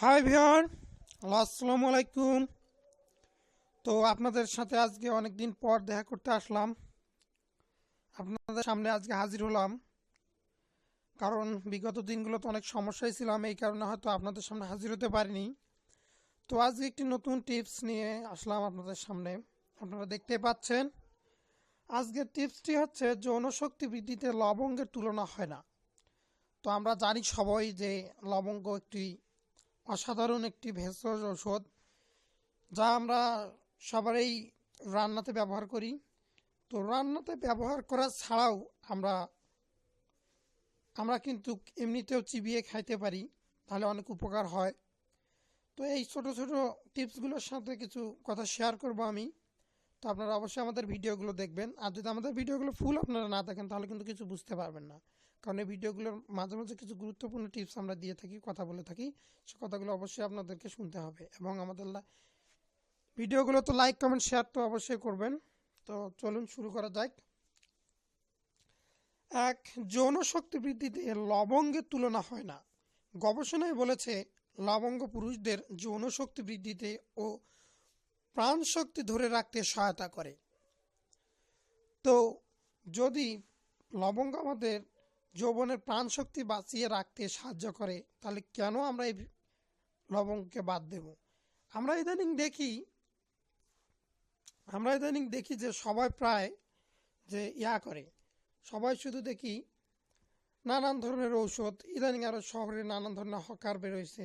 High ভিয়ার আসসালামু আলাইকুম তো আপনাদের সাথে আজকে অনেক দিন পর দেখা করতে আসলাম। আপনাদের সামনে আজকে হাজির হলাম। কারণ বিগত দিনগুলোতে অনেক সমস্যায় ছিলাম, এই কারণে হয়তো আপনাদের সামনে হাজির হতে পারিনি। তো আজকে একটি নতুন টিপস নিয়ে আসলাম আপনাদের সামনে। আপনারা দেখতে পাচ্ছেন, আজকের টিপসটি হচ্ছে যৌন শক্তি বৃদ্ধিতে লবঙ্গের তুলনা হয় না। তো আমরা জানি সবাই যে লবঙ্গ একটি অসাধারণ একটি ভেষজ ঔষধ যা আমরা সবারই রান্নাতে ব্যবহার করি। তো রান্নাতে ব্যবহার করা ছাড়াও আমরা আমরা কিন্তু এমনিতেও চিবিয়ে খাইতে পারি, তাহলে অনেক উপকার হয়। তো এই ছোট ছোট টিপসগুলোর সাথে কিছু কথা শেয়ার করব আমি। তো আপনারা অবশ্যই আমাদের ভিডিওগুলো দেখবেন। আর যদি আমাদের ভিডিওগুলো ফুল আপনারা না দেখেন, তাহলে কিন্তু কিছু বুঝতে পারবেন না। কারণ এই ভিডিওগুলোর মাঝে মাঝে কিছু গুরুত্বপূর্ণ টিপস আমরা দিয়ে থাকি, কথা বলে থাকি। সে কথাগুলো অবশ্যই আপনাদেরকে শুনতে হবে এবং আমাদের ভিডিওগুলো তো লাইক কমেন্ট শেয়ার তো অবশ্যই করবেন। তো চলুন শুরু করা যাক। এক, যৌন শক্তি বৃদ্ধিতে লবঙ্গের তুলনা হয় না। গবেষণায় বলেছে, লবঙ্গ পুরুষদের যৌন শক্তি বৃদ্ধিতে ও প্রাণ শক্তি ধরে রাখতে সহায়তা করে। তো যদি লবঙ্গ আমাদের যৌবনের প্রাণ শক্তি বাঁচিয়ে রাখতে সাহায্য করে, তাহলে কেন আমরা এই লবঙ্গকে বাদ দেব? আমরা ইদানিং দেখি, আমরা ইদানিং দেখি যে সবাই প্রায় যে ইয়া করে। সবাই শুধু দেখি নানান ধরনের ঔষধ, ইদানিং আরও শহরে নানান ধরনের হকার বেরোইছে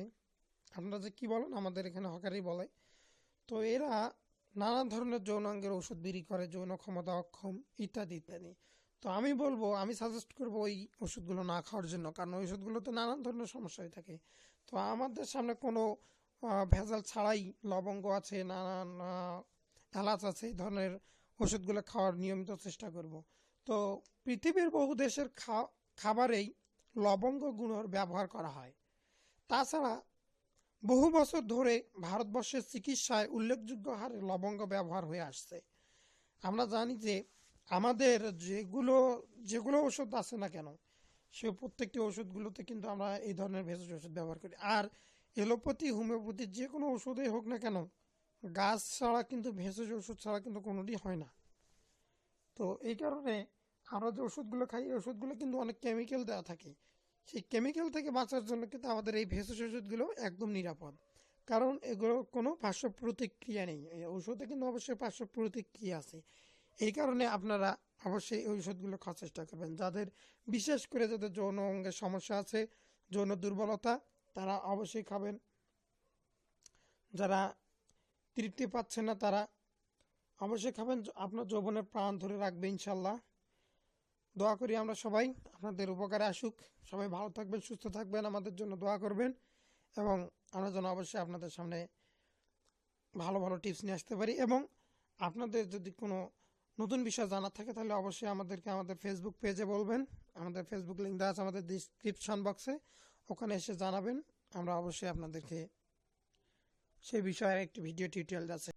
আপনারা যে কী বলেন, আমাদের এখানে হকারই বলে। তো এরা নানান ধরনের যৌনাঙ্গের ওষুধ বিক্রি করে, যৌন ক্ষমতা অক্ষম, ইত্যাদি ইত্যাদি। তো আমি বলব, আমি সাজেস্ট করব ওই ওষুধগুলো না খাওয়ার জন্য, কারণ ওই ওষুধগুলোতে নানান ধরনের সমস্যা হয়ে থাকে। তো আমাদের সামনে কোনো ভেজাল ছাড়াই লবঙ্গ আছে নানান এলাচ আছে, এই ধরনের ওষুধগুলো খাওয়ার নিয়মিত চেষ্টা করব। তো পৃথিবীর বহু দেশের খাবারেই লবঙ্গ গুঁড়োর ব্যবহার করা হয়। তাছাড়া বহু বছর ধরে ভারতবর্ষের চিকিৎসায় উল্লেখযোগ্য হারে লবঙ্গ ব্যবহার হয়ে আসছে। আমরা জানি যে আমাদের যেগুলো যেগুলো ওষুধ আছে না কেন, সে প্রত্যেকটি ওষুধগুলোতে কিন্তু আমরা এই ধরনের ভেষজ ওষুধ ব্যবহার করি। আর এলোপ্যাথি, হোমিওপ্যাথি যে কোনো ওষুধেই হোক না কেন, গাছ ছাড়া কিন্তু, ভেষজ ওষুধ ছাড়া কিন্তু কোনোটি হয় না। তো এই কারণে আমরা যে ওষুধগুলো খাই ওষুধগুলো কিন্তু অনেক কেমিক্যাল দেওয়া থাকে। সেই কেমিক্যাল থেকে বাঁচার জন্য কিন্তু আমাদের এই ভেষজ ওষুধগুলো একদম নিরাপদ। কারণ এগুলোর কোনো পার্শ্ব প্রতিক্রিয়া নেই। এই ওষুধে কিন্তু অবশ্যই পার্শ্ব প্রতিক্রিয়া আছে। এই কারণে আপনারা অবশ্যই এই ওষুধগুলো খাওয়ার চেষ্টা করবেন। যাদের বিশেষ করে যাদের যৌন অঙ্গের সমস্যা আছে, যৌন দুর্বলতা, তারা অবশ্যই খাবেন। যারা তৃপ্তি পাচ্ছে না, তারা অবশ্যই খাবেন। আপনার যৌবনের প্রাণ ধরে রাখবে ইনশাল্লাহ। দোয়া করি আমরা সবাই, আপনাদের উপকারে আসুক। সবাই ভালো থাকবেন, সুস্থ থাকবেন, আমাদের জন্য দোয়া করবেন এবং আমরা যেন অবশ্যই আপনাদের সামনে ভালো ভালো টিপস নিয়ে আসতে পারি এবং আপনাদের যদি কোনো নতুন বিষয় জানার থাকে তাহলে অবশ্যই আমাদেরকে আমাদের ফেসবুক পেজে বলবেন। আমাদের ফেসবুক লিঙ্ক দেওয়া আছে আমাদের ডিসক্রিপশন বক্সে ওখানে এসে জানাবেন। আমরা অবশ্যই আপনাদেরকে সেই বিষয়ে একটি ভিডিও টিউটোরিয়াল আছে।